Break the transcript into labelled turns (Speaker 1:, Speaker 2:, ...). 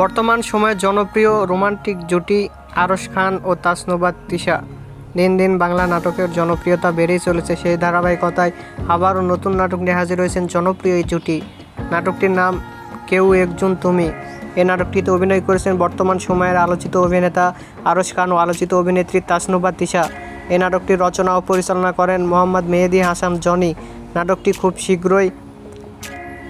Speaker 1: বর্তমান সময়ে জনপ্রিয় রোমান্টিক জুটি আরশ খান ও তাসনোবাদ তিশা। দিন দিন বাংলা নাটকের জনপ্রিয়তা বেড়েই চলেছে সেই ধারাবাহিকতায়। আবারও নতুন নাটক নিয়ে হাজির হয়েছেন জনপ্রিয় এই জুটি। নাটকটির নাম কেউ একজন তুমি। এই নাটকটিতে অভিনয় করেছেন বর্তমান সময়ের আলোচিত অভিনেতা আরশ খান ও আলোচিত অভিনেত্রী তাসনুবা তিশা। এই নাটকটির রচনা ও পরিচালনা করেন মোহাম্মদ মেহেদি হাসান জনি। নাটকটি খুব শীঘ্রই